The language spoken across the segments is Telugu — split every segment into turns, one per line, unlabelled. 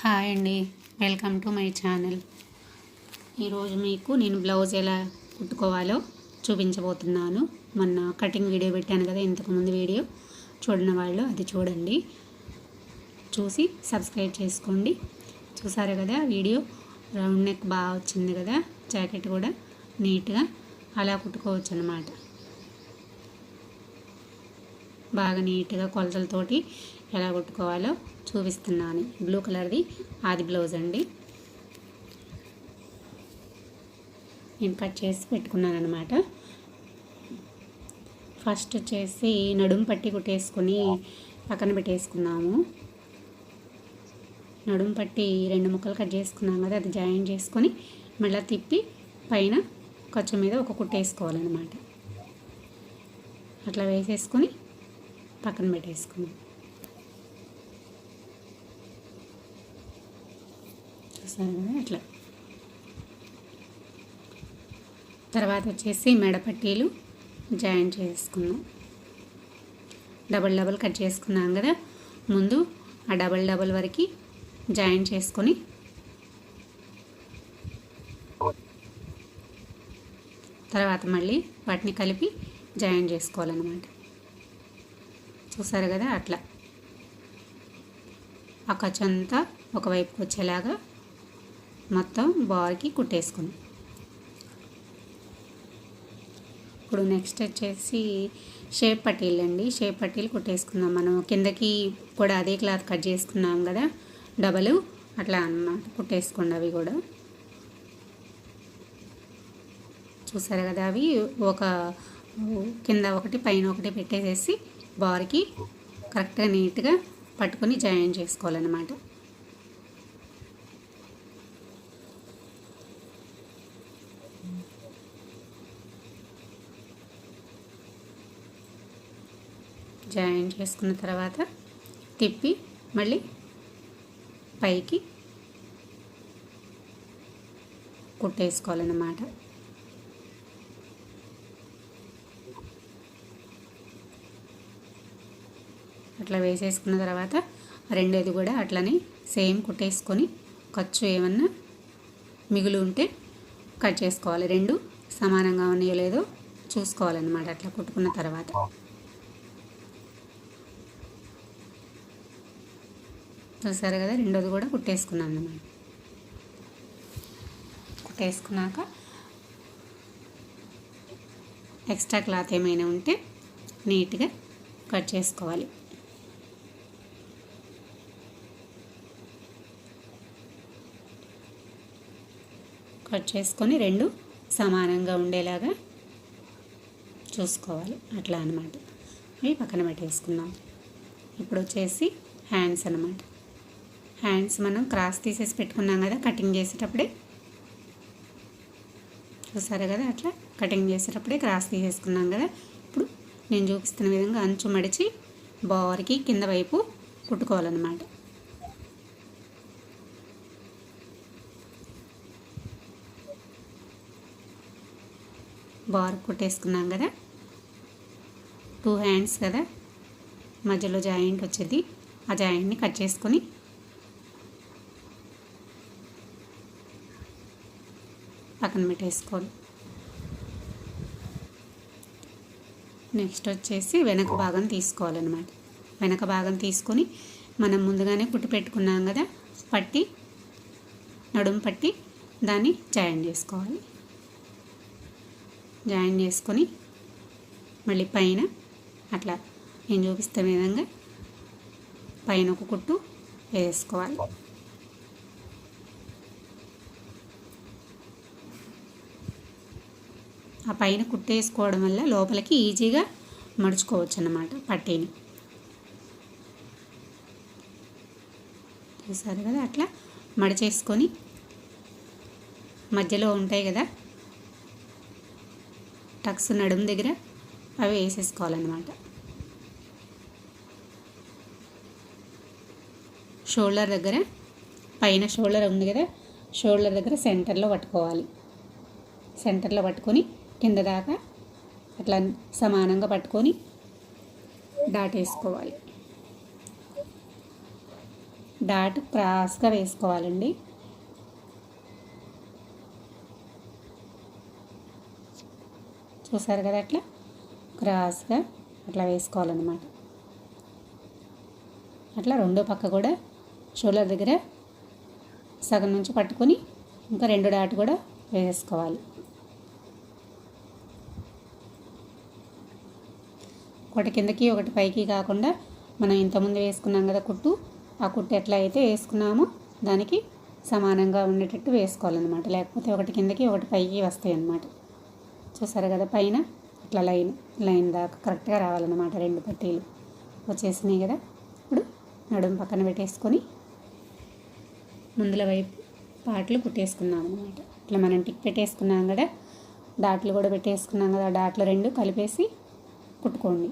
హాయ్ అండి. Welcome to my channel. ఈరోజు మీకు నేను బ్లౌజ్ ఎలా కుట్టుకోవాలో చూపించబోతున్నాను. మొన్న కటింగ్ వీడియో పెట్టాను కదా ఇంతకుముందు వీడియో. చూడని వాళ్ళు అది చూడండి. చూసి సబ్స్క్రైబ్ చేసుకోండి. చూసారు కదా వీడియో రౌండ్ నెక్ బాగా వచ్చింది కదా జాకెట్ కూడా నీట్గా అలా కుట్టుకోవచ్చు అనమాట బాగా నీట్గా కొలతలతోటి ఎలా కుట్టుకోవాలో చూపిస్తున్నాను. బ్లూ కలర్ది ఆది బ్లౌజ్ అండి. నేను కట్ చేసి పెట్టుకున్నాను అనమాట ఫస్ట్ వచ్చేసి నడుము పట్టి కుట్టేసుకొని పక్కన పెట్టేసుకున్నాము. నడుము పట్టి రెండు ముక్కలు కట్ చేసుకున్నాం కదా అది జాయిన్ చేసుకొని మళ్ళీ తిప్పి పైన ఖర్చు మీద ఒక కుట్టేసుకోవాలన్నమాట. అట్లా వేసేసుకొని పక్కన పెట్టేసుకున్నాం. చూసారు ఇట్లా అట్లా. తర్వాత వచ్చేసి మెడపట్టీలు జాయిన్ చేసుకున్నాం. డబల్ డబల్ కట్ చేసుకున్నాం కదా. ముందు ఆ డబల్ డబల్ వరకు జాయిన్ చేసుకొని తర్వాత మళ్ళీ వాటిని కలిపి జాయిన్ చేసుకోవాలన్నమాట. చూసారు కదా అట్లా. ఆ ఖర్చు అంతా ఒకవైపుకి వచ్చేలాగా మొత్తం బార్కి కుట్టేసుకుని ఇప్పుడు నెక్స్ట్ వచ్చేసి షేప్ పట్టీలు అండి. షేప్ పట్టీలు కుట్టేసుకుందాం మనం. కిందకి కూడా అదే క్లాత్ కట్ చేసుకున్నాం కదా డబల్ అట్లా అన్నమాట కుట్టేసుకోండి అవి కూడా. చూసారు కదా అవి? ఒక కింద ఒకటి పైన ఒకటి పెట్టేసేసి బార్కి కరెక్ట్గా నీట్గా పట్టుకొని జాయిన్ చేసుకోవాలన్నమాట. జాయిన్ చేసుకున్న తర్వాత తిప్పి మళ్ళీ పైకి కుట్టేసుకోవాలన్నమాట. అట్లా వేసేసుకున్న తర్వాత రెండేది కూడా అట్లనే సేమ్ కుట్టేసుకొని ఖర్చు ఏమన్నా మిగులు ఉంటే కట్ చేసుకోవాలి. రెండు సమానంగా ఉన్నాయో లేదో చూసుకోవాలన్నమాట అట్లా కుట్టుకున్న తర్వాత. చూసారు కదా రెండోది కూడా కుట్టేసుకున్నాను అన్నమాట కుట్టేసుకున్నాక ఎక్స్ట్రా క్లాత్ ఏమైనా ఉంటే నీట్గా కట్ చేసుకోవాలి. కట్ చేసుకొని రెండు సమానంగా ఉండేలాగా చూసుకోవాలి. అట్లా అనమాట ఇవి పక్కన పెట్టేసుకున్నాం. ఇప్పుడు వచ్చేసి హ్యాండ్స్ అనమాట హ్యాండ్స్ మనం క్రాస్ తీసేసి పెట్టుకున్నాం కదా కటింగ్ చేసేటప్పుడే. చూసారు కదా అట్లా? కటింగ్ చేసేటప్పుడే క్రాస్ తీసేసుకున్నాం కదా. ఇప్పుడు నేను చూపిస్తున్న విధంగా అంచు మడిచి బార్కి కింద వైపు కుట్టుకోవాలన్నమాట. బార్ కుట్టేసుకున్నాం కదా. టూ హ్యాండ్స్ కదా. మధ్యలో జాయింట్ వచ్చేది. ఆ జాయింట్ని కట్ చేసుకొని పక్కన పెట్టేసుకోవాలి నెక్స్ట్ వచ్చేసి వెనక భాగం తీసుకోవాలన్నమాట. వెనక భాగం తీసుకొని మనం ముందుగానే కుట్టి పెట్టుకున్నాం కదా పట్టి నడుము పట్టి దాన్ని జాయిన్ చేసుకోవాలి. జాయిన్ చేసుకొని మళ్ళీ పైన అట్లా నేను చూపిస్తున్న విధంగా పైన ఒక కుట్టు వేసుకోవాలి. ఆ పైన కుట్టేసుకోవడం వల్ల లోపలికి ఈజీగా మడుచుకోవచ్చు అన్నమాట పట్టీని. చూసారు కదా? అట్లా మడిచేసుకొని మధ్యలో ఉంటాయి కదా? టక్స్ నడుము దగ్గర అవి వేసేసుకోవాలన్నమాట. షోల్డర్ దగ్గర పైన షోల్డర్ ఉంది కదా? షోల్డర్ దగ్గర సెంటర్లో పట్టుకోవాలి. సెంటర్లో పట్టుకొని కింద దాకా అట్లా సమానంగా పట్టుకొని డాట్ వేసుకోవాలి డాట్ క్రాస్గా వేసుకోవాలండి. చూసారు కదా అట్లా? క్రాస్గా అట్లా వేసుకోవాలన్నమాట. అట్లా రెండో పక్క కూడా షోల్డర్ దగ్గర సగం నుంచి పట్టుకొని ఇంకా రెండు డాట్ కూడా వేసుకోవాలి. ఒకటి కిందకి ఒకటి పైకి కాకుండా మనం ఇంతకుముందు వేసుకున్నాం కదా కుట్టు ఆ కుట్టు ఎట్లా అయితే వేసుకున్నామో దానికి సమానంగా ఉండేటట్టు వేసుకోవాలన్నమాట. లేకపోతే ఒకటి కిందకి ఒకటి పైకి వస్తాయి అన్నమాట చూసారు కదా పైన? ఇట్లా లైన్ లైన్ దాకా కరెక్ట్గా రావాలన్నమాట రెండు పట్టీలు. వచ్చేసినాయి కదా? ఇప్పుడు నడుము పక్కన పెట్టేసుకొని ముందుల వైపు పాటలు కుట్టేసుకున్నాం అనమాట ఇట్లా మనం టిక్ పెట్టేసుకున్నాం కదా డాట్లు కూడా పెట్టేసుకున్నాం కదా ఆ డాట్లు రెండు కలిపేసి కుట్టుకోండి.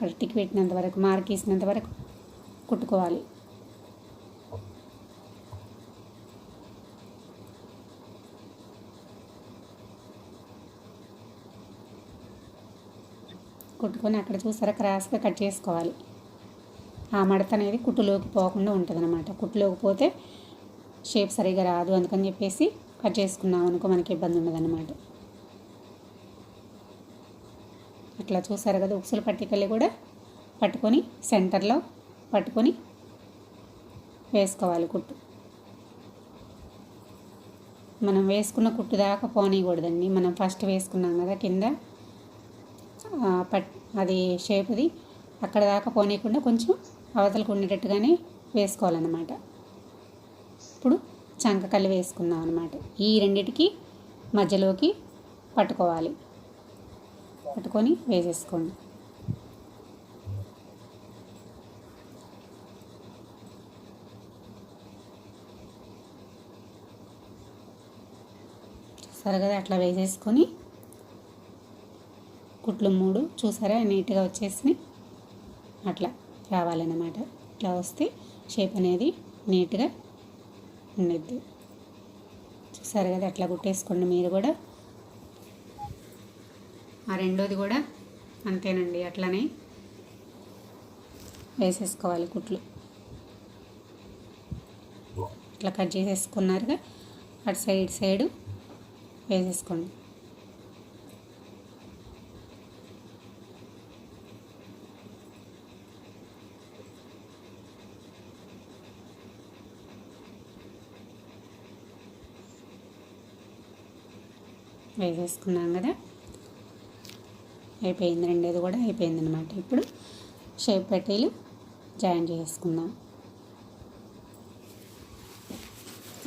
ఇక్కడ పెట్టినంత వరకు మార్కేసినంత వరకు కుట్టుకోవాలి. కుట్టుకొని అక్కడ చూసారా క్రాస్గా కట్ చేసుకోవాలి. ఆ మడత అనేది కుట్టులోకి పోకుండా ఉంటుంది అనమాట కుట్టులోకి పోతే షేప్ సరిగా రాదు అందుకని చెప్పేసి కట్ చేసుకున్నాం అనుకో మనకి ఇబ్బంది ఉండదు అట్లా చూసారు కదా ఉక్సుల పట్టికలు కూడా పట్టుకొని సెంటర్లో పట్టుకొని వేసుకోవాలి కుట్టు. మనం వేసుకున్న కుట్టు దాకా పోనీయకూడదండి. మనం ఫస్ట్ వేసుకున్నాం కదా కింద పట్ అది షేప్ది అక్కడ దాకా పోనీయకుండా కొంచెం అవతలకు ఉండేటట్టుగానే వేసుకోవాలన్నమాట. ఇప్పుడు చంకకల్లి వేసుకుందాం అనమాట ఈ రెండిటికి మధ్యలోకి పట్టుకోవాలి. పట్టుకొని వేసేసుకోండి. సరిగా అట్లా వేసేసుకొని కుట్లు మూడు చూసారా? నీట్గా వచ్చేసి అట్లా రావాలన్నమాట. ఇట్లా వస్తే షేప్ అనేది నీట్గా ఉండిద్ది. చూసారు కదా అట్లా కుట్టేసుకోండి మీరు కూడా. ఆ రెండోది కూడా అంతేనండి అట్లనే వేసేసుకోవాలి కుట్లు. ఇట్లా కట్ చేసేసుకున్నారుగా అటు సైడ్ సైడు వేసేసుకోండి. వేసేసుకున్నాం కదా. అయిపోయింది రెండేది కూడా అయిపోయింది అనమాట ఇప్పుడు షేప్ పెట్టేలు జాయిన్ చేసుకుందాం.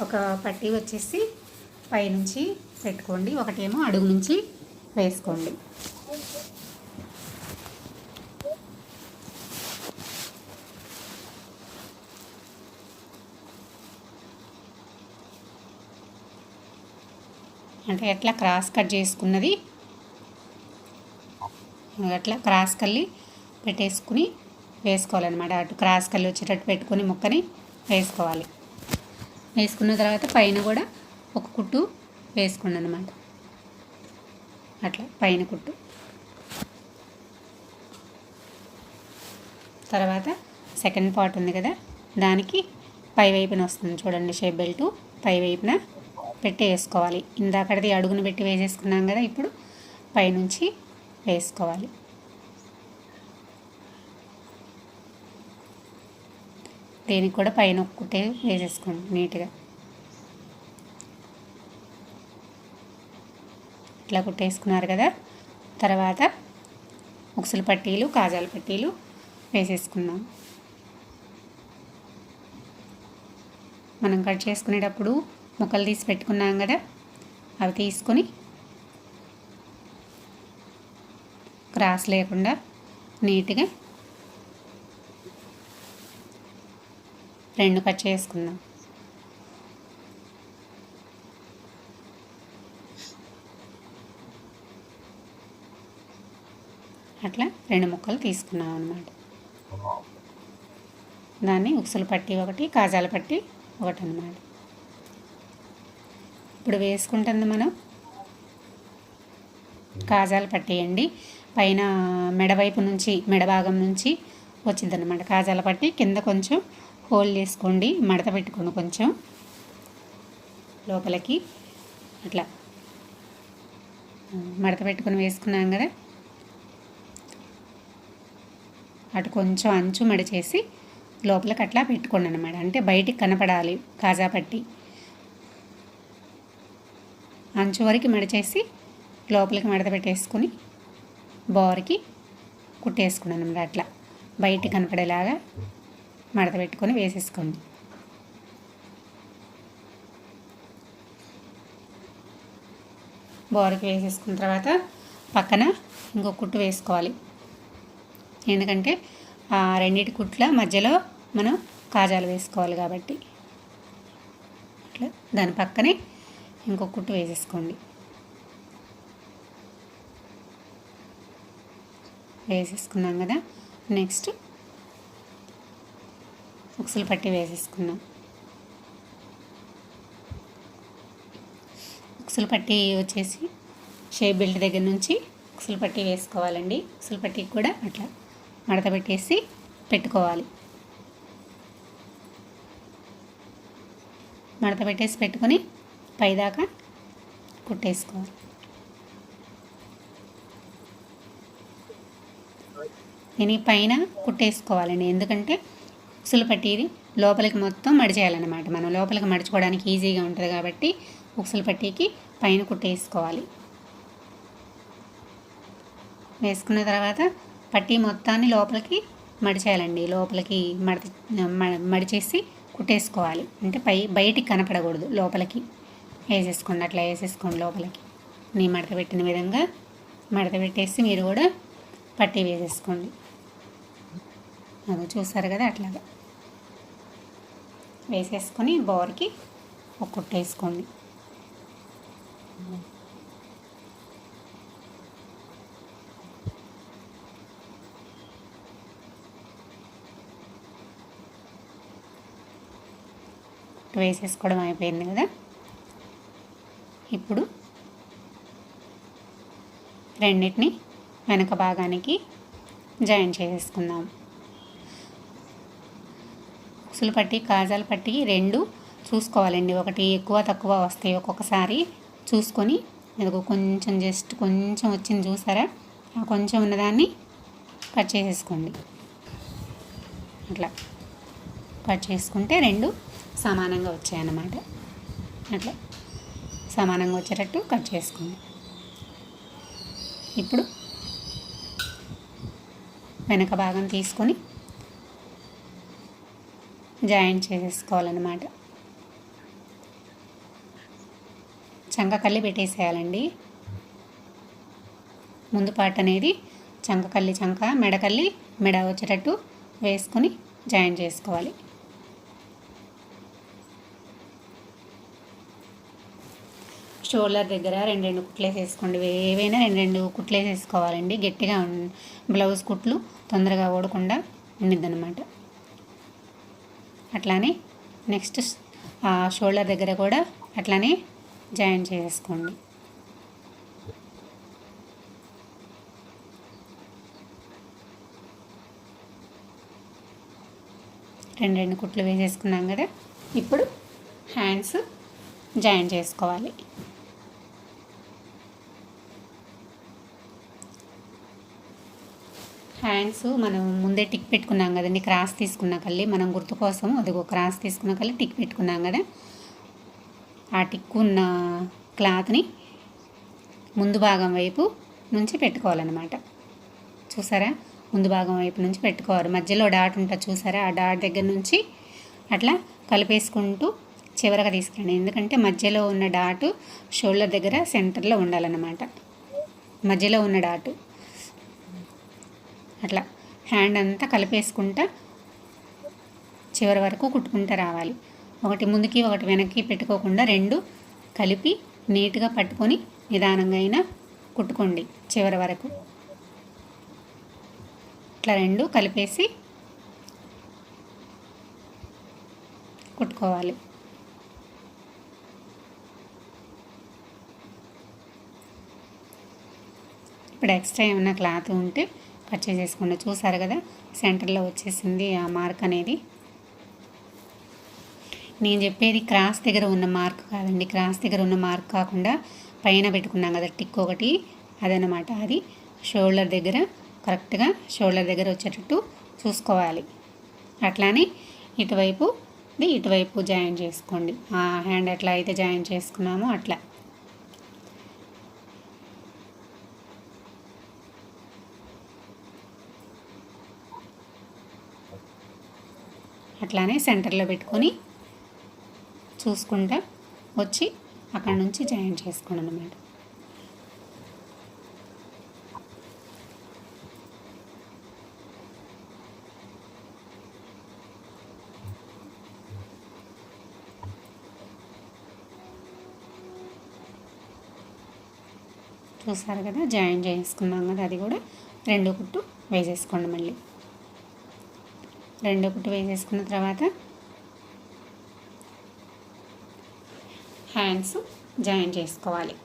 ఒక పట్టీ వచ్చేసి పైనుంచి పెట్టుకోండి. ఒకటేమో అడుగు నుంచి వేసుకోండి. అంటే ఎట్లా క్రాస్ కట్ చేసుకున్నది అట్లా క్రాస్ కల్లి పెట్టేసుకుని వేసుకోవాలన్నమాట. అటు క్రాస్ కల్లి వచ్చేటట్టు పెట్టుకొని ముక్కని వేసుకోవాలి. వేసుకున్న తర్వాత పైన కూడా ఒక కుట్టు వేసుకోండి అనమాట అట్లా పైన కుట్టు. తర్వాత సెకండ్ పార్ట్ ఉంది కదా దానికి పై వైపున వస్తుంది చూడండి షేప్ బెల్ట్. పై వైపున పెట్టి వేసుకోవాలి. ఇందాకటిది అడుగును పెట్టి వేసేసుకున్నాం కదా ఇప్పుడు పైనుంచి వేసుకోవాలి. దీనికి కూడా పైన ఒక్కటే వేసేసుకోండి నీట్గా. ఇట్లా కుట్టేసుకున్నారు కదా తర్వాత ఉక్సుల పట్టీలు కాజాల పట్టీలు వేసేసుకుందాం. మనం కట్ చేసుకునేటప్పుడు ముక్కలు తీసి పెట్టుకున్నాం కదా అవి తీసుకొని క్రాస్ లేకుండా నీట్గా రెండు కట్ చేసుకుందాం. అట్లా రెండు ముక్కలు తీసుకున్నాం అనమాట దాన్ని ఉక్సులు పట్టి ఒకటి కాజాల పట్టి ఒకటి అనమాట ఇప్పుడు వేసుకుంటుంది మనం. కాజాలు పట్టేయండి. పైన మెడవైపు నుంచి మెడ భాగం నుంచి వచ్చింది అనమాట కాజాల పట్టి కింద కొంచెం హోల్డ్ చేసుకోండి మడత పెట్టుకోండి కొంచెం. లోపలికి అట్లా. మడత పెట్టుకొని వేసుకున్నాం కదా. అటు కొంచెం అంచు మడిచేసి లోపలికి అట్లా పెట్టుకోండి అనమాట అంటే బయటికి కనపడాలి కాజా పట్టి. అంచు వరకు మడిచేసి లోపలికి మడత పెట్టేసుకుని బోర్కి కుట్టేసుకున్నాను అనమాట అట్లా. బయట కనపడేలాగా మడత పెట్టుకొని వేసేసుకోండి. బోర్కి వేసేసుకున్న తర్వాత పక్కన ఇంకో కుట్టు వేసుకోవాలి. ఎందుకంటే ఆ రెండింటి కుట్ల మధ్యలో మనం కాజాలు వేసుకోవాలి కాబట్టి. అట్లా దాని పక్కనే ఇంకో కుట్టు వేసేసుకోండి. వేసేసుకున్నాం కదా. నెక్స్ట్ ఉక్సులు పట్టి వేసేసుకున్నాం ఉక్సులు పట్టి వచ్చేసి షేప్ బెల్ట్ దగ్గర నుంచి ఉక్సులు పట్టి వేసుకోవాలండి. ఉక్సులు పట్టికి కూడా అట్లా మడత పెట్టేసి పెట్టుకోవాలి. మడత పెట్టేసి పెట్టుకొని పైదాకా కుట్టేసుకోవాలి. దీని పైన కుట్టేసుకోవాలండి. ఎందుకంటే ఉక్సులు పట్టిది లోపలికి మొత్తం మడిచేయాలన్నమాట. మనం లోపలికి మడుచుకోవడానికి ఈజీగా ఉంటుంది కాబట్టి ఉక్సులు పట్టీకి పైన కుట్టేసుకోవాలి. వేసుకున్న తర్వాత పట్టీ మొత్తాన్ని లోపలికి మడిచేయాలండి. లోపలికి మడత మడిచేసి కుట్టేసుకోవాలి. అంటే పై బయటికి కనపడకూడదు లోపలికి. వేసేసుకోండి అట్లా వేసేసుకోండి లోపలికి. నేను మడత పెట్టిన విధంగా మడత పెట్టేసి మీరు కూడా పట్టీ వేసేసుకోండి. అది చూసారు కదా అట్లాగా. వేసేసుకొని బోర్కి ఒక కుట్టేసుకోండి వేసేసుకోవడం అయిపోయింది కదా. ఇప్పుడు రెండింటిని వెనక భాగానికి జాయిన్ చేసేసుకుందాం. ఉక్సులు పట్టి కాజాలు పట్టి రెండు చూసుకోవాలండి. ఒకటి ఎక్కువ తక్కువ వస్తాయి ఒక్కొక్కసారి. చూసుకొని ఇదిగో కొంచెం జస్ట్ కొంచెం వచ్చింది చూసారా? కొంచెం ఉన్నదాన్ని కట్ చేసేసుకోండి. అట్లా కట్ చేసుకుంటే రెండు సమానంగా వచ్చాయన్నమాట. అట్లా సమానంగా వచ్చేటట్టు కట్ చేసుకోండి. ఇప్పుడు వెనక భాగం తీసుకొని జాయిన్ చేసేసుకోవాలన్నమాట. చంకకల్లి పెట్టేసేయాలండి. ముందు పార్ట్ అనేది చంకకల్లి చంక మెడకల్లి మెడ వచ్చేటట్టు వేసుకొని జాయిన్ చేసుకోవాలి. షోల్డర్ దగ్గర రెండు రెండు కుట్లేసి వేసుకోండి. ఏవైనా రెండు రెండు కుట్లేసి వేసుకోవాలండి. గట్టిగా బ్లౌజ్ కుట్లు తొందరగా ఓడకుండా ఉండిద్దనమాట అట్లానే నెక్స్ట్ షోల్డర్ దగ్గర కూడా అట్లానే జాయిన్ చేసుకోండి. రెండు రెండు కుట్లు వేసేసుకున్నాం కదా. ఇప్పుడు హ్యాండ్స్ జాయిన్ చేసుకోవాలి. హ్యాండ్స్ మనం ముందే టిక్ పెట్టుకున్నాం కదండి క్రాస్ తీసుకున్న కళ్ళి మనం గుర్తు కోసం అదిగో క్రాస్ తీసుకున్న కళ్ళి టిక్ పెట్టుకున్నాం కదా. ఆ టిక్ ఉన్న క్లాత్ని ముందు భాగం వైపు నుంచి పెట్టుకోవాలన్నమాట. చూసారా? ముందు భాగం వైపు నుంచి పెట్టుకోవాలి. మధ్యలో డాట్ ఉంటుంది చూసారా? ఆ డాట్ దగ్గర నుంచి అట్లా కలిపేసుకుంటూ చివరగా తీసుకురండి. ఎందుకంటే మధ్యలో ఉన్న డాటు షోల్డర్ దగ్గర సెంటర్లో ఉండాలన్నమాట. మధ్యలో ఉన్న డాటు అట్లా హ్యాండ్ అంతా కలిపేసుకుంటా చివరి వరకు కుట్టుకుంటూ రావాలి. ఒకటి ముందుకి ఒకటి వెనక్కి పెట్టుకోకుండా రెండు కలిపి నీట్గా పట్టుకొని నిదానంగా అయినా కుట్టుకోండి చివరి వరకు. ఇట్లా రెండు కలిపేసి కుట్టుకోవాలి. ఇప్పుడు ఎక్స్ట్రా ఏమైనా క్లాత్ ఉంటే పర్చేజ్ చేసేసుకోండి చూసారు కదా? సెంటర్లో వచ్చేసింది ఆ మార్క్ అనేది. నేను చెప్పేది క్రాస్ దగ్గర ఉన్న మార్క్ కాదండి. క్రాస్ దగ్గర ఉన్న మార్క్ కాకుండా పైన పెట్టుకున్నాం కదా టిక్ ఒకటి అదనమాట అది. షోల్డర్ దగ్గర కరెక్ట్గా షోల్డర్ దగ్గర వచ్చేటట్టు చూసుకోవాలి. అట్లానే ఇటువైపు ఇటువైపు జాయిన్ చేసుకోండి. ఆ హ్యాండ్ ఎట్లా అయితే జాయిన్ చేసుకున్నామో అట్లా. అట్లానే సెంటర్లో పెట్టుకొని చూసుకుంటా వచ్చి అక్కడ నుంచి జాయిన్ చేసుకోండి అన్నమాట. చూసారు కదా? జాయిన్ చేసుకున్నాం కదా? అది కూడా రెండు కుట్టు వేసేసుకోండి మళ్ళీ. రెండు కుట్టు వేసేసుకున్న తర్వాత హ్యాండ్స్ జాయిన్ చేసుకోవాలి.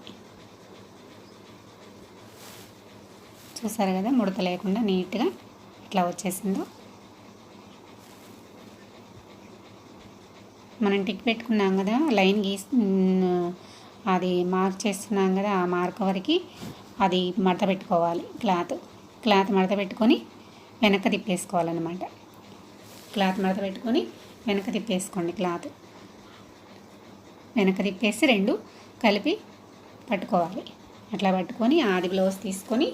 చూసారు కదా ముడత లేకుండా నీట్గా ఇట్లా వచ్చేసిందో. మనం టిక్ పెట్టుకున్నాం కదా లైన్ గీస్ అది మార్క్ చేస్తున్నాం కదా ఆ మార్క్ వరకు అది మడత పెట్టుకోవాలి. క్లాత్ క్లాత్ మడత పెట్టుకొని వెనక్కి తిప్పేసుకోవాలన్నమాట. క్లాత్ మడత పెట్టుకొని వెనక తిప్పేసుకోండి క్లాత్. వెనక తిప్పేసి రెండు కలిపి పట్టుకోవాలి. అట్లా పట్టుకొని ఆది బ్లౌజ్ తీసుకొని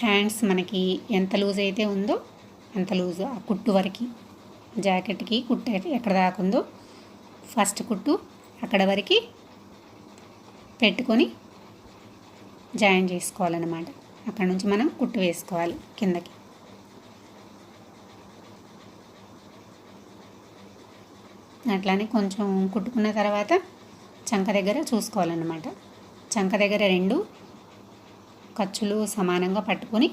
హ్యాండ్స్ మనకి ఎంత లూజ్ అయితే ఉందో అంత లూజ్ ఆ కుట్టు వరకు జాకెట్కి కుట్టు ఎక్కడ దాకా ఉందో ఫస్ట్ కుట్టు అక్కడ వరకు పెట్టుకొని జాయిన్ చేసుకోవాలన్నమాట. అక్కడ నుంచి మనం కుట్టు వేసుకోవాలి కిందకి. అట్లానే కొంచెం కుట్టుకున్న తర్వాత చంక దగ్గర చూసుకోవాలన్నమాట. చంక దగ్గర రెండు ఖర్చులు సమానంగా పట్టుకొని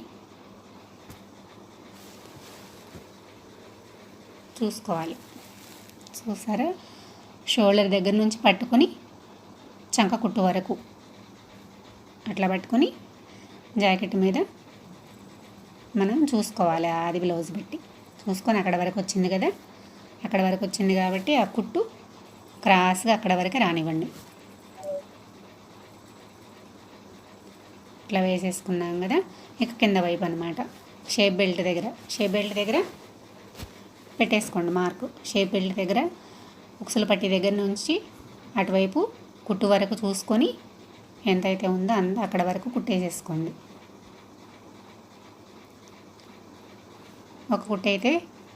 చూసుకోవాలి. చూసారా? షోల్డర్ దగ్గర నుంచి పట్టుకొని చంక కుట్టు వరకు అట్లా పట్టుకొని జాకెట్ మీద మనం చూసుకోవాలి. ఆది బ్లౌజ్ పెట్టి చూసుకొని అక్కడ వరకు వచ్చింది కదా? అక్కడ వరకు వచ్చింది కాబట్టి ఆ కుట్టు క్రాస్గా అక్కడ వరకు రానివ్వండి. ఇట్లా వేసేసుకున్నాం కదా ఇక కింద వైపు అనమాట షేప్ బెల్ట్ దగ్గర షేప్ బెల్ట్ దగ్గర పెట్టేసుకోండి మార్కు. షేప్ బెల్ట్ దగ్గర ఉక్సుల పట్టి దగ్గర నుంచి అటువైపు కుట్టు వరకు చూసుకొని ఎంతైతే ఉందో అంత అక్కడ వరకు కుట్టేసేసుకోండి. ఒక కుట్టు అయితే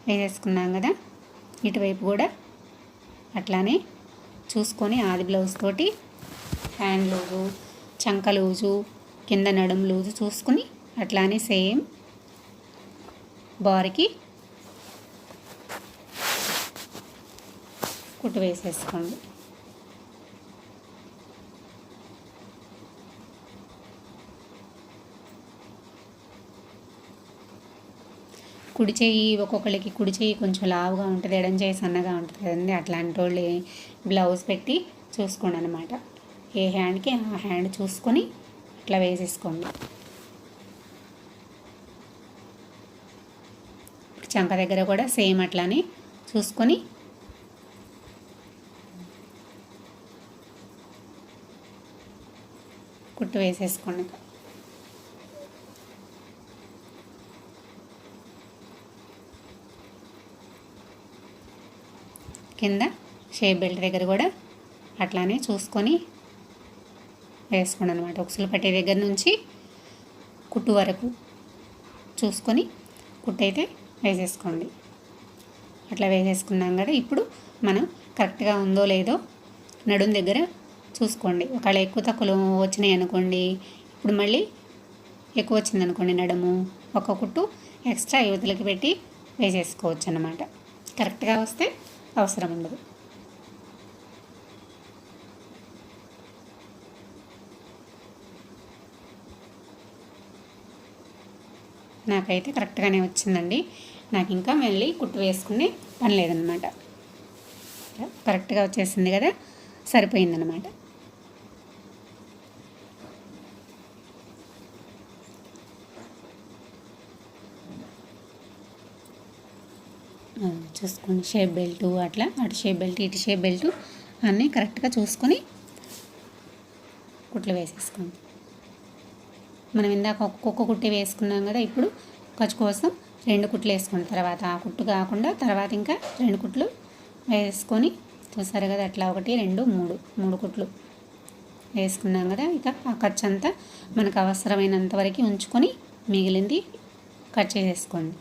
వేసేసుకున్నాం కదా ఇటువైపు కూడా అట్లానే చూసుకొని ఆది బ్లౌజ్ తోటి హ్యాండ్ లూజు చంక లూజు కింద నడుము లూజు చూసుకుని అట్లానే సేమ్ బార్కి కుట్టు వేసేసుకోండి. కుడి చేయి ఒక్కొక్కరికి కుడి చేయి కొంచెం లావుగా ఉంటుంది ఎడం చేయి సన్నగా ఉంటుంది కదండి. అట్లాంటి వాళ్ళు బ్లౌజ్ పెట్టి చూసుకోండి అనమాట ఏ హ్యాండ్కి ఆ హ్యాండ్ చూసుకొని అట్లా వేసేసుకోండి. చంక దగ్గర కూడా సేమ్ అట్లానే చూసుకొని కుట్టు వేసేసుకోండి. కింద షేప్ బెల్ట్ దగ్గర కూడా అట్లానే చూసుకొని వేసుకోండి అనమాట ఉక్సులు పట్టే దగ్గర నుంచి కుట్టు వరకు చూసుకొని కుట్టు అయితే వేసేసుకోండి. అట్లా వేసేసుకున్నాం కదా ఇప్పుడు మనం కరెక్ట్గా ఉందో లేదో నడుం దగ్గర చూసుకోండి. ఒకవేళ ఎక్కువ తక్కువలు వచ్చినాయి అనుకోండి ఇప్పుడు మళ్ళీ ఎక్కువ వచ్చింది అనుకోండి నడుము ఒక కుట్టు ఎక్స్ట్రా యువతలకి పెట్టి వేసేసుకోవచ్చు అన్నమాట కరెక్ట్గా వస్తే అవసరం ఉండదు నాకైతే కరెక్ట్గానే వచ్చిందండి. నాకు ఇంకా మళ్ళీ కుట్టు వేసుకునే పని లేదనమాట కరెక్ట్గా వచ్చేసింది కదా? సరిపోయిందనమాట చూసుకోండి షేప్ బెల్ట్ అట్లా అటు షేప్ బెల్ట్ ఇటు షేప్ బెల్ట్ అన్నీ కరెక్ట్గా చూసుకొని కుట్లు వేసేసుకోండి. మనం ఇందాక ఒక్కొక్క కుట్టి వేసుకున్నాం కదా ఇప్పుడు ఖర్చు కోసం రెండు కుట్లు వేసుకోండి. తర్వాత ఆ కుట్టు కాకుండా తర్వాత ఇంకా రెండు కుట్లు వేసుకొని చూసారు కదా అట్లా ఒకటి రెండు మూడు మూడు కుట్లు వేసుకున్నాం కదా. ఇక ఆ ఖర్చు అంతా మనకు అవసరమైనంత వరకు ఉంచుకొని మిగిలింది కట్ చేసేసుకోండి.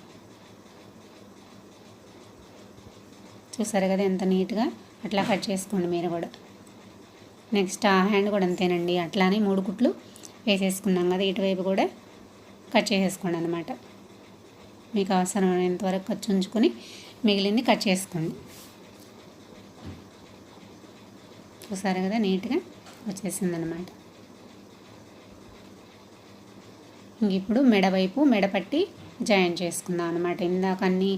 చూసారు కదా ఎంత నీట్గా? అట్లా కట్ చేసుకోండి మీరు కూడా. నెక్స్ట్ ఆ హ్యాండ్ కూడా అంతేనండి. అట్లానే మూడు కుట్లు వేసేసుకున్నాం కదా ఇటువైపు కూడా కట్ చేసేసుకోండి అనమాట మీకు అవసరమైనంత వరకు ఖర్చు ఉంచుకొని మిగిలింది కట్ చేసుకోండి. చూసారు కదా నీట్గా వచ్చేసింది అనమాట ఇంక ఇప్పుడు మెడ వైపు మెడ పట్టి జాయిన్ చేసుకుందాం అనమాట ఇందాక అన్నీ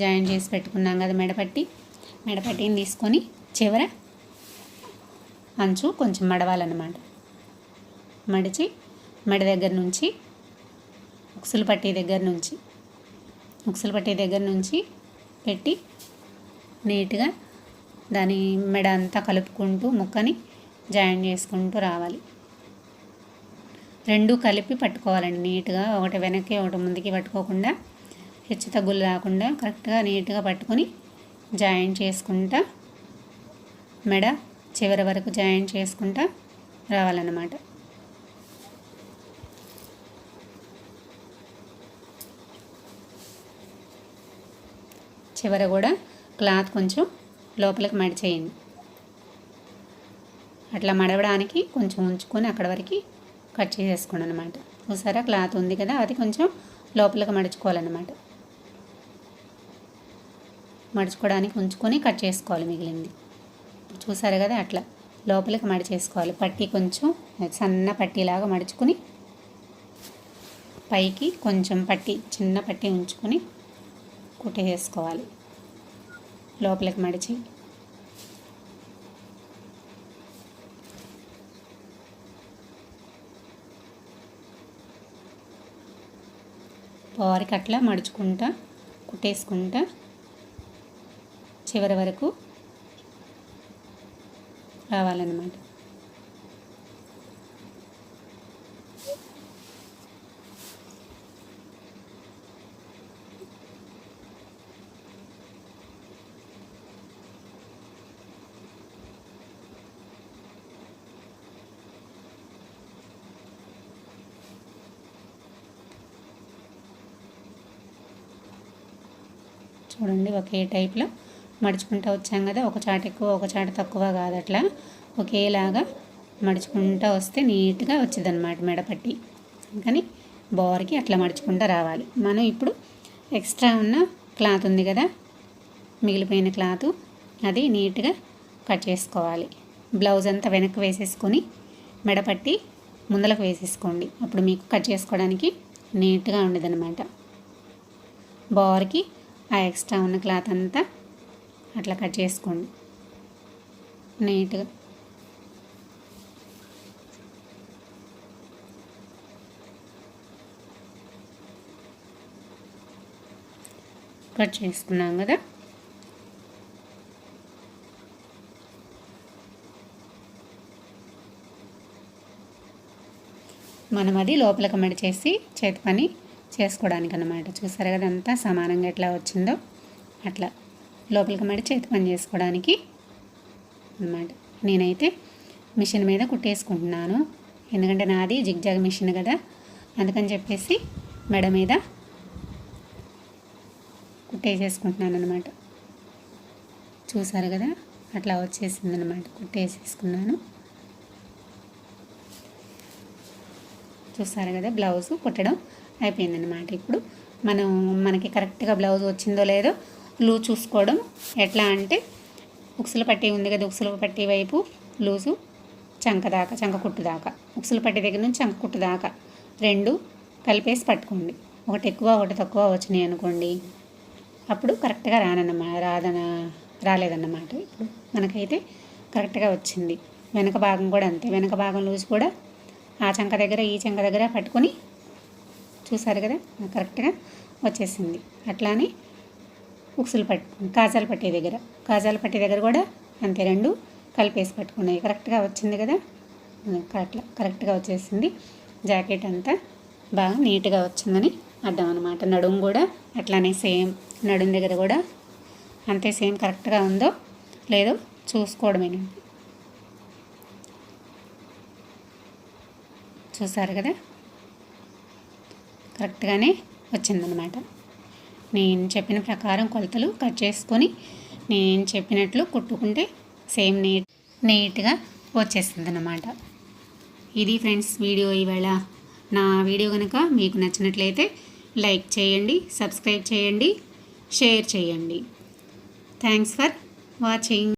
జాయిన్ చేసి పెట్టుకున్నాం కదా మెడపట్టి. మెడపట్టిని తీసుకొని చివర అంచు కొంచెం మడవాలన్నమాట. మడిచి మెడ దగ్గర నుంచి ఉక్సులు పట్టి దగ్గర నుంచి ఉక్సులు పట్టి దగ్గర నుంచి పెట్టి నీట్గా దాని మెడ అంతా కలుపుకుంటూ ముక్కని జాయిన్ చేసుకుంటూ రావాలి. రెండు కలిపి పట్టుకోవాలండి. నీట్గా ఒకటి వెనక్కి ఒకటి ముందుకి పట్టుకోకుండా హెచ్చు తగ్గులు రాకుండా కరెక్ట్గా నీట్గా పట్టుకొని జాయిన్ చేసుకుంటా మెడ చివరి వరకు జాయిన్ చేసుకుంటా రావాలన్నమాట. చివర కూడా క్లాత్ కొంచెం లోపలికి మడిచేయండి. అట్లా మడవడానికి కొంచెం ఉంచుకొని అక్కడ వరకు కట్ చేసేసుకోండి అనమాట చూసారా? క్లాత్ ఉంది కదా అది కొంచెం లోపలికి మడుచుకోవాలన్నమాట. మడుచుకోవడానికి ఉంచుకొని కట్ చేసుకోవాలి మిగిలింది. చూసారు కదా అట్లా. లోపలికి మడిచేసుకోవాలి. పట్టి కొంచెం సన్న పట్టీలాగా మడుచుకొని పైకి కొంచెం పట్టి చిన్న పట్టి ఉంచుకొని కుట్టేసుకోవాలి. లోపలికి మడిచి పారికి అట్లా మడుచుకుంటా కుట్టేసుకుంటా చివరి వరకు రావాలన్నమాట. చూడండి ఒకే టైప్లో మడుచుకుంటూ వచ్చాం కదా. ఒక చాట ఎక్కువ ఒక చాట తక్కువ కాదు అట్లా. ఒకేలాగా మడుచుకుంటూ వస్తే నీట్గా వచ్చింది అనమాట మెడపట్టి. కానీ బోర్కి అట్లా మడుచుకుంటూ రావాలి. మనం ఇప్పుడు ఎక్స్ట్రా ఉన్న క్లాత్ ఉంది కదా మిగిలిపోయిన క్లాత్ అది నీట్గా కట్ చేసుకోవాలి. బ్లౌజ్ అంతా వెనక్కి వేసేసుకొని మెడపట్టి ముందలకు వేసేసుకోండి. అప్పుడు మీకు కట్ చేసుకోవడానికి నీట్గా ఉండదన్నమాట. బోర్కి ఆ ఎక్స్ట్రా ఉన్న క్లాత్ అంతా అట్లా కట్ చేసుకోండి. నీట్గా. కట్ చేసుకున్నాం కదా? మనం అది లోపల కమెడి చేసి చేతి పని చేసుకోవడానికి అనమాట చూసారు కదా అంతా సమానంగా ఎట్లా వచ్చిందో? అట్లా లోపలికి మడి చేతి పని చేసుకోవడానికి అనమాట నేనైతే మిషన్ మీద కుట్టేసుకుంటున్నాను. ఎందుకంటే నాది జిగ్జాగ్ మిషన్ కదా. అందుకని చెప్పేసి మెడ మీద కుట్టేసేసుకుంటున్నాను అనమాట చూసారు కదా అట్లా వచ్చేసింది అనమాట కుట్టేసేసుకున్నాను. చూసారు కదా బ్లౌజ్ కుట్టడం అయిపోయిందనమాట ఇప్పుడు మనం మనకి కరెక్ట్గా బ్లౌజ్ వచ్చిందో లేదో లూజ్ చూసుకోవడం ఎట్లా అంటే ఉక్సులు పట్టి ఉంది కదా ఉక్సులు పట్టి వైపు లూజు చంక దాకా చంక కుట్టు దాకా. ఉక్సులు పట్టి దగ్గర నుంచి చంక కుట్టు దాకా రెండు కలిపేసి పట్టుకోండి. ఒకటి ఎక్కువ ఒకటి తక్కువ వచ్చినాయి అనుకోండి అప్పుడు కరెక్ట్గా రానన్నమా రాదన రాలేదన్నమాట. ఇప్పుడు మనకైతే కరెక్ట్గా వచ్చింది. వెనక భాగం కూడా అంతే. వెనక భాగం లూజ్ కూడా ఆ చంక దగ్గర ఈ చంక దగ్గర పట్టుకొని చూసారు కదా? కరెక్ట్గా వచ్చేసింది. అట్లానే ఉక్సులు పట్ కాజాల పట్టీ దగ్గర. కాజాల పట్టీ దగ్గర కూడా అంతే రెండు కలిపేసి పట్టుకున్నాయి. కరెక్ట్గా వచ్చింది కదా? అట్లా కరెక్ట్గా వచ్చేసింది. జాకెట్ అంతా బాగా నీట్గా వచ్చిందని అర్థం అనమాట నడుము కూడా అట్లానే సేమ్ నడుము దగ్గర కూడా అంతే సేమ్ కరెక్ట్గా ఉందో లేదో చూసుకోవడమేనండి చూసారు కదా? కరెక్ట్గానే వచ్చిందనమాట నేను చెప్పిన ప్రకారం కొలతలు కట్ చేసుకొని నేను చెప్పినట్లు కుట్టుకుంటే సేమ్ నీట్ నీట్గా వచ్చేస్తుంది ఇది ఫ్రెండ్స్ వీడియో ఈవేళ నా వీడియో కనుక మీకు నచ్చినట్లయితే లైక్ చేయండి సబ్స్క్రైబ్ చేయండి షేర్ చేయండి. Thanks for watching.